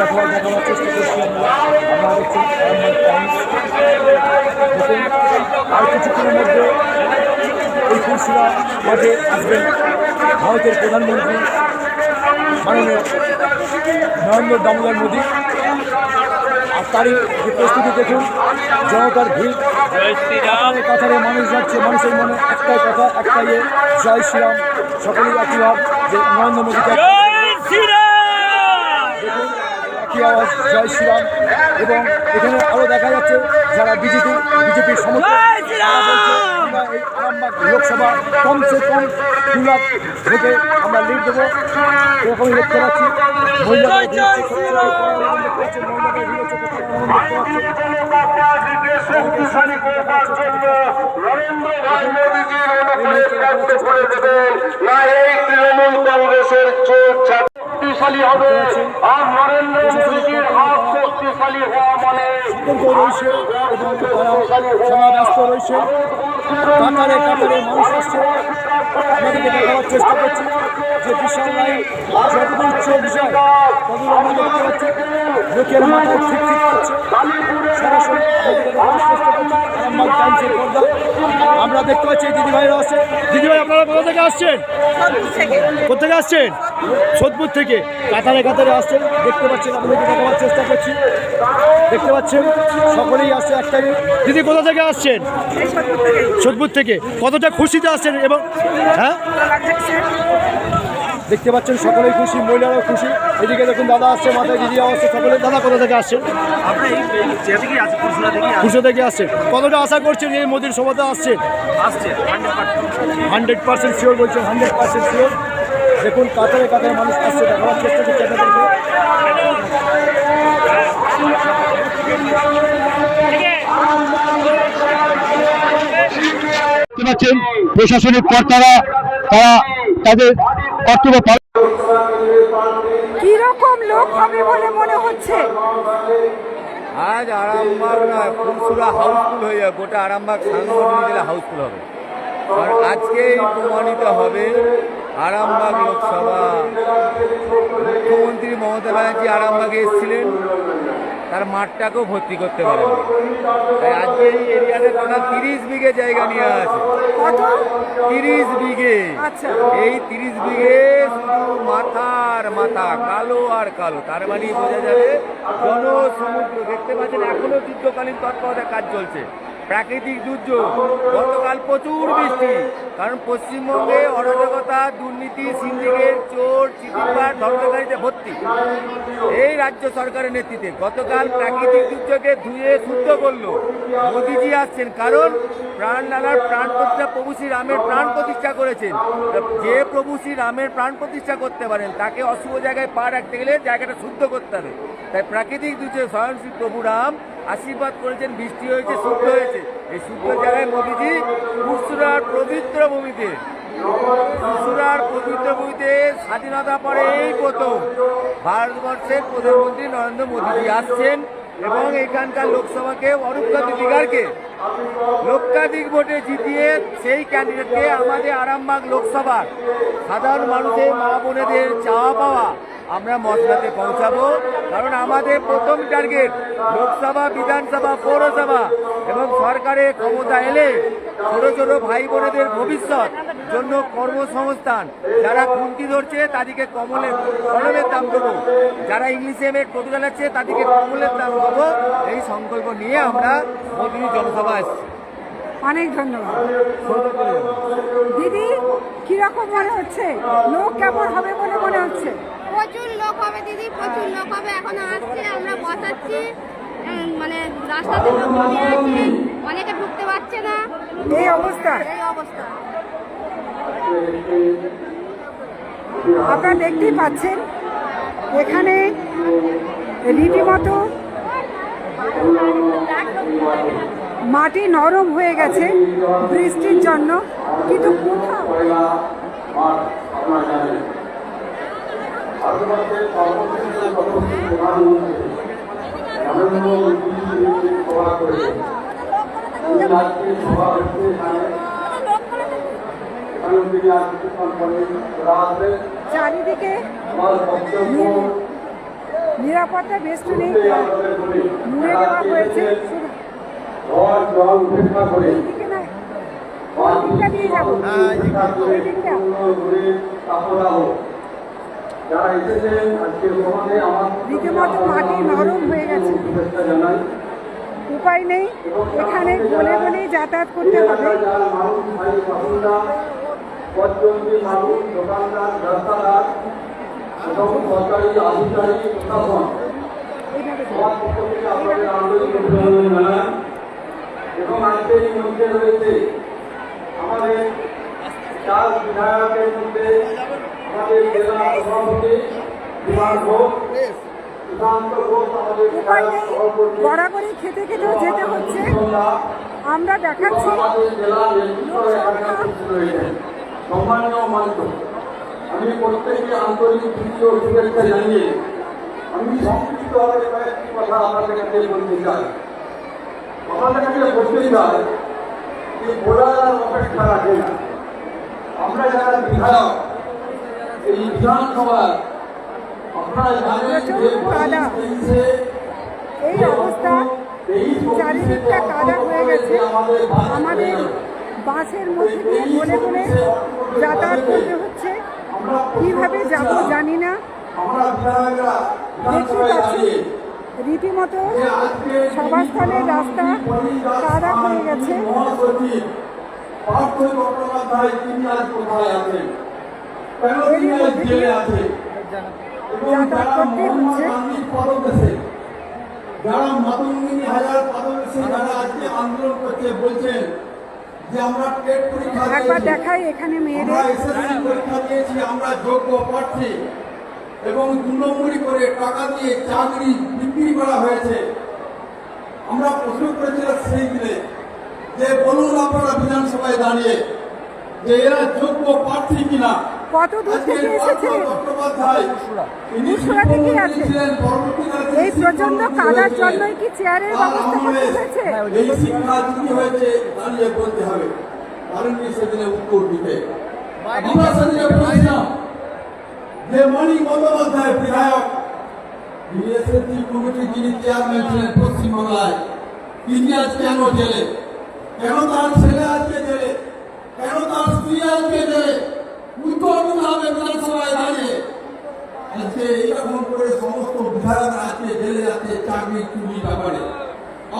দেখাবার দেখাবার চেষ্টা করছি আমরা আপনারা দেখছেন আরামবাগ আর কিছুক্ষণের মধ্যে এই ফুলসুরা মাঠে আসবেন ভারতের প্রধানমন্ত্রী মাননীয় নরেন্দ্র দামোদর মোদী আর তারই যে প্রস্তুতি দেখুন জনতার ভিড়। কাতারে কাতারে মানুষ যাচ্ছে মানুষের মনে একটাই কথা একটাই জয় শ্রীরাম। সকলেই একই ভাব যে নরেন্দ্র মোদীকে দেখুন আওয়াজ জয় শ্রীরাম এবং এখানে আরও দেখা যাচ্ছে যারা বিজেপি বিজেপির সমর্থক এই আরামবাগ লোকসভা কমসে কম দু লাখ ভোটে আমরা লিড দেবো এরকমই দেখতে পাচ্ছি আনন্দ করছে। না এই তৃণমূল কংগ্রেসের চোখ শক্তিশালী হবে। আর নরেন্দ্র মোদীজির হাত শক্তিশালী হওয়া মানে রয়েছে। ব্যস্ত রয়েছে। কাতারে কাতারে মানুষ আসছে। আমাদেরকে দেখাবার চেষ্টা করছি। যে বিশাল লাইন যতদূর চোখ যায় ততদূর আমরা দেখতে পাচ্ছি লোকের মাথায় ঠিক ঠিক করছে। সরাসরি আমরা দেখতে পাচ্ছি দিদিভাইরা আসছে দিদিভাই আপনারা কোথা থেকে আসছেন? কোথেকে আসছেন? সোদপুর থেকে কাতারে কাতারে আসছেন। দেখতে পাচ্ছেন আপনাদেরকে দেখাবার চেষ্টা করছি। দেখতে পাচ্ছেন সকলেই আসছে একটাই দিদি কোথা থেকে আসছেন? সোদপুর থেকে। কতটা খুশিতে আসছেন এবং হ্যাঁ? দেখতে পাচ্ছেন সকলেই খুশি মহিলারাও খুশি। এদিকে দেখুন দাদা আসছে মাথায় দিদিও আসছে সকলে দাদা কোথা থেকে আসছেন। খুশি থেকে আসছেন কতটা আশা করছেন এই মোদির সভাতে আসছেন? হান্ড্রেড পার্সেন্ট শিওর বলছেন হান্ড্রেড পার্সেন্ট শিওর দেখুন কাতারে কাতারে মানুষ আসছে দেখাবার চেষ্টা করছে আপনাদেরকে। পাচ্ছেন প্রশাসনিক কর্তারা তারা তাদের কর্তব্য পালন কীরকম লোক হবে বলে মনে হচ্ছে? আজ আরামবাগ নয় ফুলসুরা হাউসফুল হয়ে যাবে। গোটা আরামবাগ সাংগঠনিক জেলা হাউসফুল হবে। কারণ আজকেই প্রমাণিত হবে আরামবাগ লোকসভা। মুখ্যমন্ত্রী মমতা ব্যানার্জি আরামবাগে এসেছিলেন। তার মাঠটাকেও ভর্তি করতে পারেন তাই আজকে এই এরিয়াতে টোটাল তিরিশ বিঘে জায়গা নিয়ে আছে। তিরিশ বিঘে। আচ্ছা। এই তিরিশ বিঘে শুধু মাথার মাথা কালো আর কালো। তার মানে বোঝা যাবে জনসমুদ্র। দেখতে পাচ্ছেন এখনও যুদ্ধকালীন তৎপরতা কাজ চলছে। প্রাকৃতিক দুর্যোগ। গতকাল প্রচুর বৃষ্টি, কারণ পশ্চিমবঙ্গে অরাজকতা, দুর্নীতি, সিন্ডিকেট, চোর চিটিপার ধর্মকারীতে ভর্তি। এই রাজ্য সরকারের নেতৃত্বে গতকাল প্রাকৃতিক দুর্যোগে ধুয়ে শুদ্ধ করল মোদিজি আসছেন, কারণ প্রাণ লালার প্রাণ প্রতিষ্ঠা প্রভু শ্রী রামের প্রাণ প্রতিষ্ঠা করেছেন। যে প্রভু শ্রী রামের প্রাণ প্রতিষ্ঠা করতে পারেন, তাকে অশুভ জায়গায় পা রাখতে গেলে জায়গাটা শুদ্ধ করতে হবে। তাই প্রাকৃতিক দুর্যোগ স্বয়ং শ্রী প্রভু রাম আশীর্বাদ করেছেন, বৃষ্টি হয়েছে, শুদ্ধ হয়েছে। এই শুদ্ধ জায়গায় মোদীজি পুরসুরার পবিত্র ভূমিতে, পুরসুরার পবিত্র ভূমিতে স্বাধীনতা পরে এই প্রথম ভারতবর্ষের প্রধানমন্ত্রী নরেন্দ্র মোদীজি আসছেন। এবং এখানকার লোকসভাকে অরূপকা দিদিগারকে লক্ষাধিক ভোটে জিতিয়ে সেই ক্যান্ডিডেটকে আমাদের আরামবাগ লোকসভার সাধারণ মানুষের মা বোনেদের চাওয়া পাওয়া আমরা মশলাতে পৌঁছাবো। কারণ আমাদের প্রথম টার্গেট লোকসভা, বিধানসভা, পৌরসভা এবং সরকারের ক্ষমতা এলে ছোট ছোট ভাই বোনেদের ভবিষ্যৎ জন্য কর্মসংস্থান। যারা খুন্তি ধরছে তাদেরকে কমলের কলমের দাম দেবো। যারা ইংলিশে এমএ টোটো চালাচ্ছে তাদেরকে কমলের দাম দেবো। এই সংকল্প নিয়ে আমরা মোদী জনসভা আসছি। অনেক ধন্যবাদ। দিদি কীরকম মনে হচ্ছে? লোক কেমন হবে বলে মনে হচ্ছে? প্রচুর লোক হবে দিদি প্রচুর লোক হবে। এখন আসছে আমরা বসাচ্ছি। মানে রাস্তাতে লোক আছে অনেকে ঢুকতে পারছে না। এই অবস্থা। এই অবস্থা। আপনারা দেখতেই পাচ্ছেন এখানে রীতিমতো মাটি নরম হয়ে গেছে বৃষ্টির জন্য কিন্তু কোথাও চারিদিকে নিরাপত্তা বেষ্টনী মুড়ে দেওয়া হয়েছে। রীতিমতো মাটি নরম হয়ে গেছে। উপায় নেই। এখানে যাতায়াত করতে হবে। মানুষ পথচলতি মানুষ দোকানদার এবং সরকারি আধিকারিক প্রশাসন। সবার পক্ষ থেকে আপনাদের আন্তরিক অভিনন্দন জানাই। এবং আজকে এই মঞ্চে রয়েছে আমাদের চার বিধায়কের মধ্যে আমাদের জেলা সভাপতি বিমান ঘোষ সুশান্ত ঘোষ আমাদের উপায় বিধায়ক নেই সভাপতি গড়াগড়ি খেতে খেতেও যেতে হচ্ছে। আমরা দেখাচ্ছি। সম্মানীয় মঞ্চ আমি প্রত্যেককে আন্তরিক ও শুভেচ্ছা জানিয়ে আমি সংক্ষিপ্তভাবে কয়েকটি কথা আপনাদের কাছে বলতে চাই। আপনাদের কাছে বলতে চাই যে বলার অপেক্ষা রাখে না। আমরা যারা বিধায়ক এই বিধানসভার আপনারা জানেন যে। এই অবস্থা চারিদিকটা কাদা হয়ে গেছে। আমাদের বাসের মধ্যে দিয়ে বলে বলে যাতায়াত করতে হচ্ছে। কীভাবে যাব জানি না। রীতিমতো সবার সভাস্থলের রাস্তা কাদা হয়ে গেছে। করতে হচ্ছে। যারা মাতঙ্গিনী হাজার পদদেশে যারা আজকে আন্দোলন করছে, বলছেন যে আমরা টেট পরীক্ষা একবার। দেখাই এখানে মেয়েদের পরীক্ষা দিয়েছি আমরা যোগ্য প্রার্থী এবং দু নম্বরই করে টাকা দিয়ে চাকরি বিক্রি করা হয়েছে আমরা প্রশ্ন করেছিলাম সেই দিনে যে বলুন আপনারা বিধানসভায় দাঁড়িয়ে যে এরা যোগ্য প্রার্থী কিনা কত দূর থেকে এসেছে মুর্শিদা থেকেই আছে। এই প্রচণ্ড কাদার জন্যই কি চেয়ারের ব্যবস্থা করতে হয়েছে? এই শিক্ষা চুরি হয়েছে, দাঁড়িয়ে বলতে হবে। সেদিনে উত্তর দিতে? যে বন্দ্যোপাধ্যায় বিধায়ক তিনি এসএসসি কমিটির যিনি চেয়ারম্যান ছিলেন পশ্চিমবাংলায়, তিনি আজ কেন জেলে? কেন তার ছেলে আজকে জেলে? কেন তার স্ত্রী আজকে জেলে উত্তর দিতে হবে বিধানসভায় দাঁড়িয়ে আজকে এইরকম করে সমস্ত আজকে জেলে যাচ্ছে চাকরি চুরি ব্যাপারে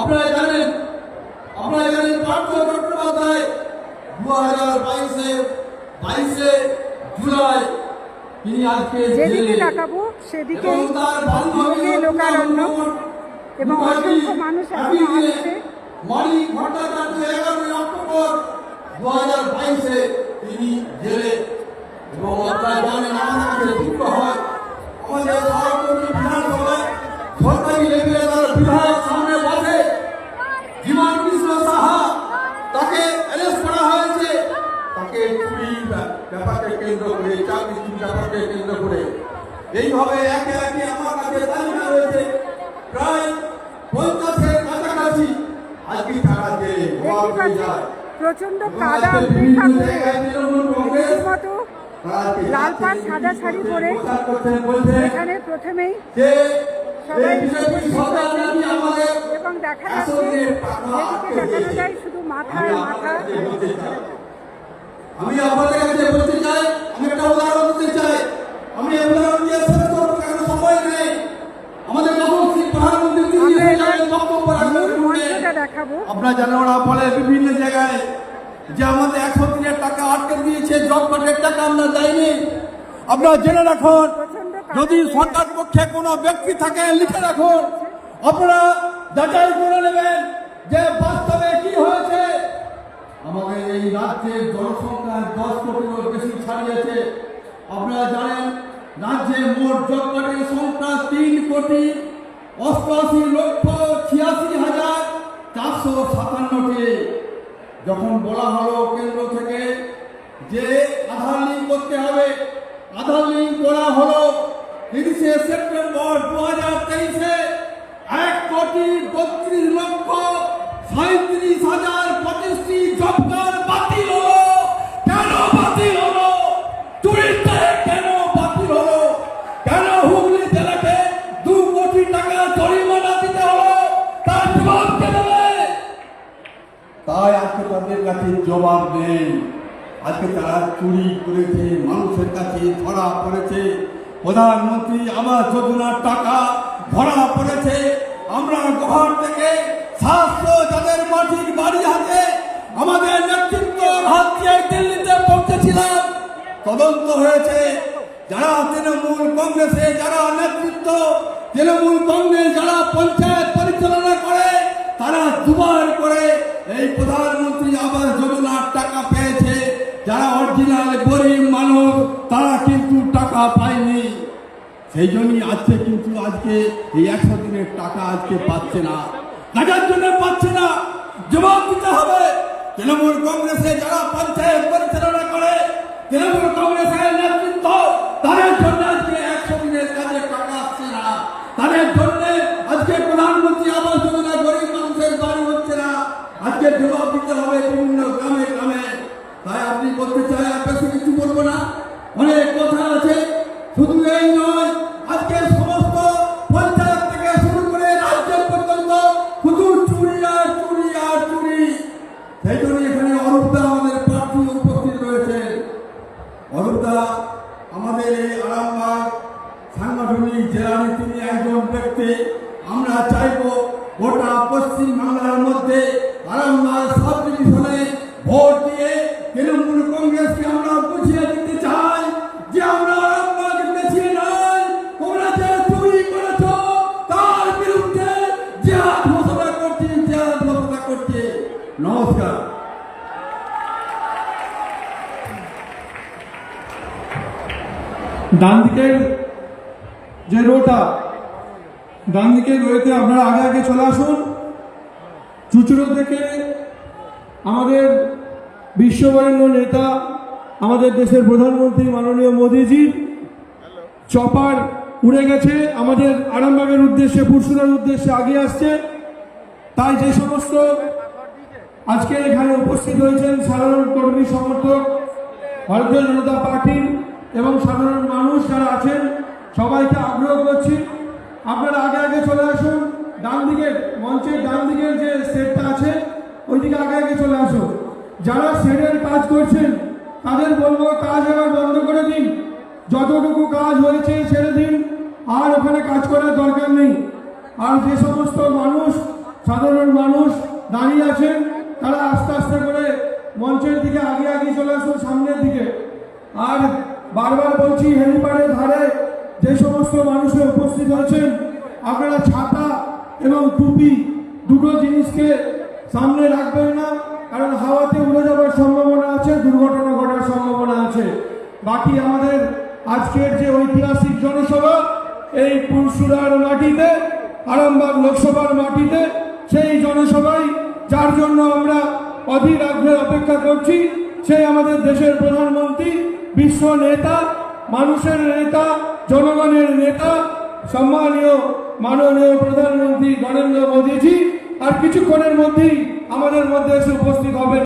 আপনারা জানেন আপনারা জানেন পার্থ চট্টোপাধ্যায় দু হাজার বাইশে বাইশে জুলাই তিনি আজকে যেদিকে তাকাবো বান্ধবী লোকারণ্য এবং অসংখ্য মানুষ এখনও আসছে। মানিক ভট্টাচার্য এগারোই অক্টোবর দু হাজার বাইশে তিনি জেলে। এবং আপনারা জানেন ব্যাপারকে কেন্দ্র করে। এইভাবে একে একে আমার কাছে তালিকা রয়েছে। প্রায় পঞ্চাশের কাছাকাছি। আজকে দিয়ে যায় প্রচণ্ড কাদা উপেক্ষা লাল পাড় সাদা শাড়ি পরে এখানে প্রথমেই সবাই এবং দেখা যাচ্ছে যেদিকে দেখানো যায় শুধু মাথায় মাথা আমি আপনাদের কাছে আপনারা জানেন ওরা বলে বিভিন্ন জায়গায় যে আমাদের একশো দিনের টাকা আটকে দিয়েছে জব কার্ডের টাকা আমরা দেয়নি আপনারা জেনে রাখুন যদি সরকার পক্ষে কোনো ব্যক্তি থাকে লিখে রাখুন আপনারা যাচাই করে নেবেন যে বাস্তবে কি হয়েছে আমাদের এই রাজ্যের জনসংখ্যা দশ কোটিরও বেশি ছাড়িয়েছে আপনারা জানেন রাজ্যে মোট জব কার্ডের সংখ্যা তিন কোটি অষ্টআশি লক্ষ ছিয়াশি হাজার চারশো সাতান্নটি যখন বলা হলো কেন্দ্র থেকে যে আধার লিঙ্ক করতে হবে, আধার লিঙ্ক করা হলো তিরিশে সেপ্টেম্বর দু হাজার তেইশে এক কোটি বত্রিশ লক্ষ সাঁত্রিশ হাজার কাছে জবাব নেই আজকে তারা চুরি করেছে, মানুষের কাছে ধরা পড়েছে। প্রধানমন্ত্রী আবাস যোজনার টাকা ধরা পড়েছে। আমরা ঘর থেকে সাতশো যাদের মাটির বাড়ি হাতে আমাদের নেতৃত্ব হাত দিয়ে দিল্লিতে পৌঁছেছিলাম। তদন্ত হয়েছে, যারা তৃণমূল কংগ্রেসে, যারা নেতৃত্ব, তৃণমূল কংগ্রেস যারা পঞ্চায়েত পরিচালনা করে তারা দুবার করে এই প্রধানমন্ত্রী আবাস যোজনার টাকা পেয়েছে, যারা অরিজিনাল গরিব মানুষ, তারা কিন্তু টাকা পায়নি। সেই জন্যই আজকে কিন্তু আজকে এই একশো দিনের টাকা আজকে পাচ্ছে না। কাজার জন্য পাচ্ছে না, জবাব দিতে হবে। তৃণমূল কংগ্রেসে যারা পঞ্চায়েত পরিচালনা করে, তৃণমূল কংগ্রেসের নেতৃত্ব, তাদের জন্য আজকে একশো দিনের কাজে টাকা আসছে না। তাদের জন্য আজকে প্রধানমন্ত্রী আবাস যোজনা সাংগঠনিক জেলার তিনি একজন ব্যক্তি। আমরা চাইব গোটা পশ্চিম বাংলার মধ্যে আরামবাগ সাব ডিভিশনে ভোট দিয়ে তৃণমূল কংগ্রেসকে আমরা বুঝিয়ে দিতে চাই যে আমরা চুরি করেছ তার বিরুদ্ধে জেহাদ ঘোষণা করছি জেহাদ ঘোষণা করছি। নমস্কার। ডান দিকের যে রোটা ডান দিকের রোতে আপনারা আগে আগে চলে আসুন। চুচুড়ো থেকে আমাদের বিশ্ববরেণ্য নেতা, আমাদের দেশের প্রধানমন্ত্রী মাননীয় মোদীজির চপার উড়ে গেছে, আমাদের আরামবাগের উদ্দেশ্যে পুরসুরার উদ্দেশ্যে আগে আসছে। তাই যে সমস্ত আজকে এখানে উপস্থিত হয়েছেন সাধারণ কর্মী সমর্থক, ভারতীয় জনতা পার্টির এবং সাধারণ মানুষ যারা আছেন সবাইকে আগ্রহ করছি। আপনারা আগে আগে চলে আসুন। ডান দিকের মঞ্চের ডান দিকের যে সেটটা আছে, ওইদিকে আগে আগে চলে আসুন। যারা শেডের কাজ করছেন, তাদের বলব কাজ এবার বন্ধ করে দিন। যতটুকু কাজ হয়েছে ছেড়ে দিন। আর ওখানে কাজ করার দরকার নেই। আর যে সমস্ত মানুষ, সাধারণ মানুষ দাঁড়িয়ে আছেন, তারা আস্তে আস্তে করে মঞ্চের দিকে আগে আগে চলে আসুন, সামনের দিকে। আর বারবার বলছি, হেলিপ্যাডের ধারে যে সমস্ত মানুষের উপস্থিত আছেন, আপনারা ছাতা এবং টুপি দুটো জিনিসকে সামনে রাখবেন না, কারণ হাওয়াতে উড়ে যাওয়ার সম্ভাবনা আছে, দুর্ঘটনা ঘটার সম্ভাবনা আছে। বাকি আমাদের আজকের যে ঐতিহাসিক জনসভা, এই পুরসুরার মাটিতে, আরামবাগ লোকসভার মাটিতে, সেই জনসভায় যার জন্য আমরা অধীর আগ্রহে অপেক্ষা করছি, সেই আমাদের দেশের প্রধানমন্ত্রী, বিশ্ব নেতা মানুষের নেতা, জনগণের নেতা, সম্মানীয়, মাননীয় প্রধানমন্ত্রী নরেন্দ্র মোদীজি, আর কিছুক্ষণের মধ্যেই আমাদের মধ্যে এসে উপস্থিত হবেন।